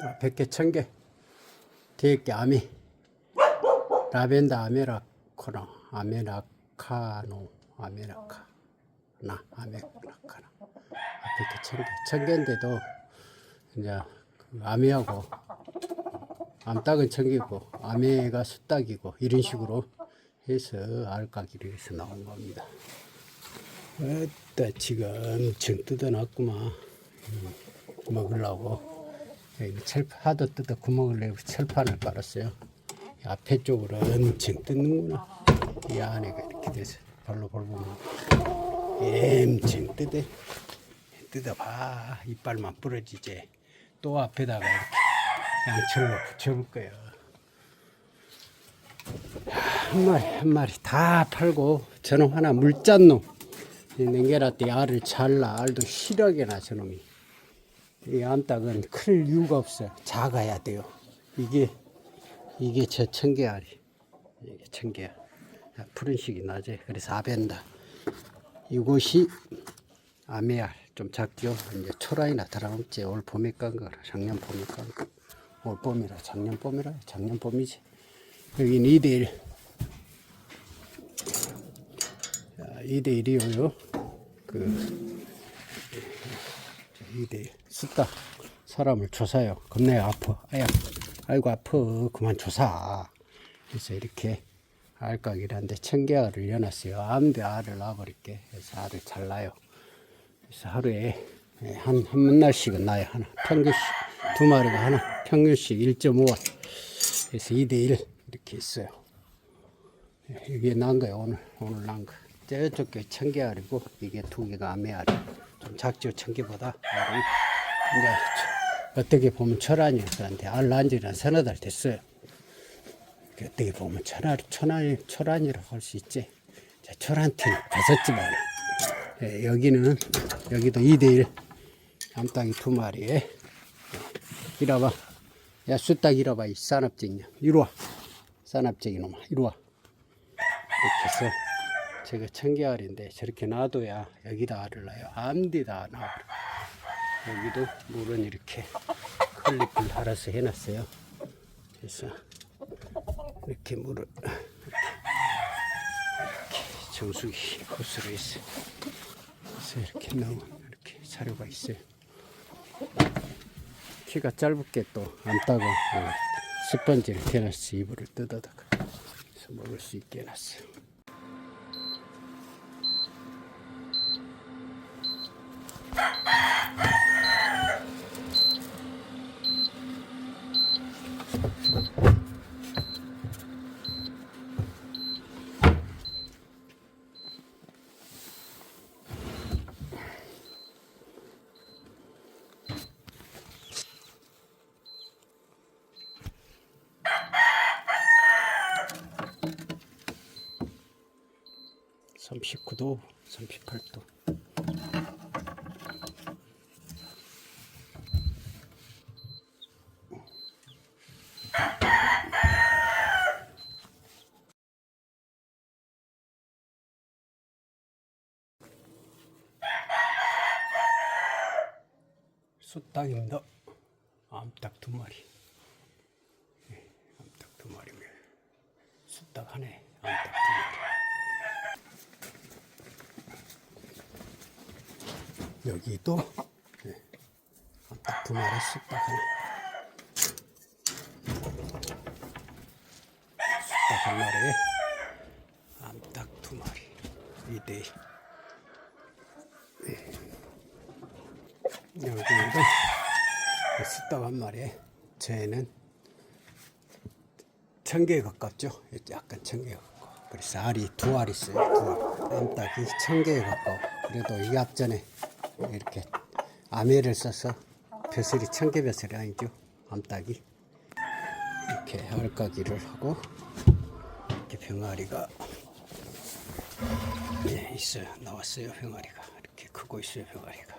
아, 100개, 1000개. 뒤에 게 아미. 라벤더 아메라코노, 아메라카노, 아메라카. 나, 아메라카나. 100개, 1000개. 1000개인데도 이제 그 아미하고 암탉은 청개고 아메가 숫닭이고 이런 식으로 해서 알까기로 해서 나온 겁니다. 에따 지금 정 뜯어놨구만 음, 먹으려고 여기 철판 하도 뜯어 구멍을 내고 철판을 깔았어요. 이 앞에 쪽으로는 정 뜯는구나. 이 안에가 이렇게 돼서 발로 밟으면 엄청 뜯어 뜯어봐 이빨만 부러지지 또 앞에다가 이렇게 양철로 붙여볼 거예요. 한 마리 한 마리 다 팔고 저놈 하나 물짠 놈 냉게라떼 알을 잘라 알도 실하게 나 저놈이 이 암탉은 클 이유가 없어요. 작아야 돼요. 이게 이게 저 청개알이 이게 청개알. 푸른식이 나지. 그래서 아벤다. 이곳이 아메알 좀 작죠. 이제 초라이나 다름없지 올 봄에 깐 거라 작년 봄에 깐 거 올 봄이라 작년 봄이라 작년 봄이지. 여기는 2대1 2대 1이요. 그 2대 쓰다 사람을 조사요. 겁내 아파. 아야, 아이고 아파. 그만 조사. 그래서 이렇게 알까기라는데 청개알을 여놨어요. 암대 알을 놔버릴게. 그래서 알을 잘라요. 그래서 하루에 한, 한 문날씩은 나요. 하나. 평균씩. 두 마리가 하나. 평균씩 1.5원. 그래서 2대1 이렇게 있어요. 이게 난 거예요 오늘 오늘 난 거. 저쪽 게 청개알이고 이게 두 개가 아메알. 좀 작죠 청개보다. 알이. 이제 저- 어떻게 보면 철안이었는데 알 난 지는 서너 달 됐어요. 그 어떻게 보면 철안 철안 철안이라고 할 수 있지. 자, 철안티는 벗었지만 예, 여기는 여기도 2대1 암탉이 두 마리에 이라봐. 야 수탉 이라봐 이 산업쟁이야. 이리 와. 산업쟁이 놈아 이리 와. 이렇게 해서 제가 청개알인데 저렇게 놔둬야 여기다 알을 낳아요. 암디다 나와. 여기도 물은 이렇게 클립을 달아서 해놨어요. 그래서 이렇게 물을 이렇게, 정수기 코스로 있어요. 그래서 이렇게 넣으면 이렇게 사료가 있어요. 키가 짧게 또 암탉은 어, 스펀지를 대놨어 이불을 뜯어다가 먹을 수 있게 해놨어요. 삼십구 도 삼십팔 도 숫닭입니다. 암탉 두 마리. 예, 암탉 두 마리입니다. 숫닭 하네. 암탉 두 마리. 여기도 예, 암탉 두 마리 숫닭 하나. 숫닭 한 마리에 암탉 두 마리. 이대 여기도 숫닭 한 마리에 쟤는 천 개에 가깝죠. 약간 천 개에 가까워. 그래서 알이 두알 있어요. 두 알. 암탉이 천 개에 가까워. 그래도 이 앞전에 이렇게 아메를 써서 벼슬이 천개 벼슬이 아니죠. 암탉이 이렇게 알까기를 하고 이렇게 병아리가 예, 있어요. 나왔어요. 병아리가 이렇게 크고 있어요. 병아리가.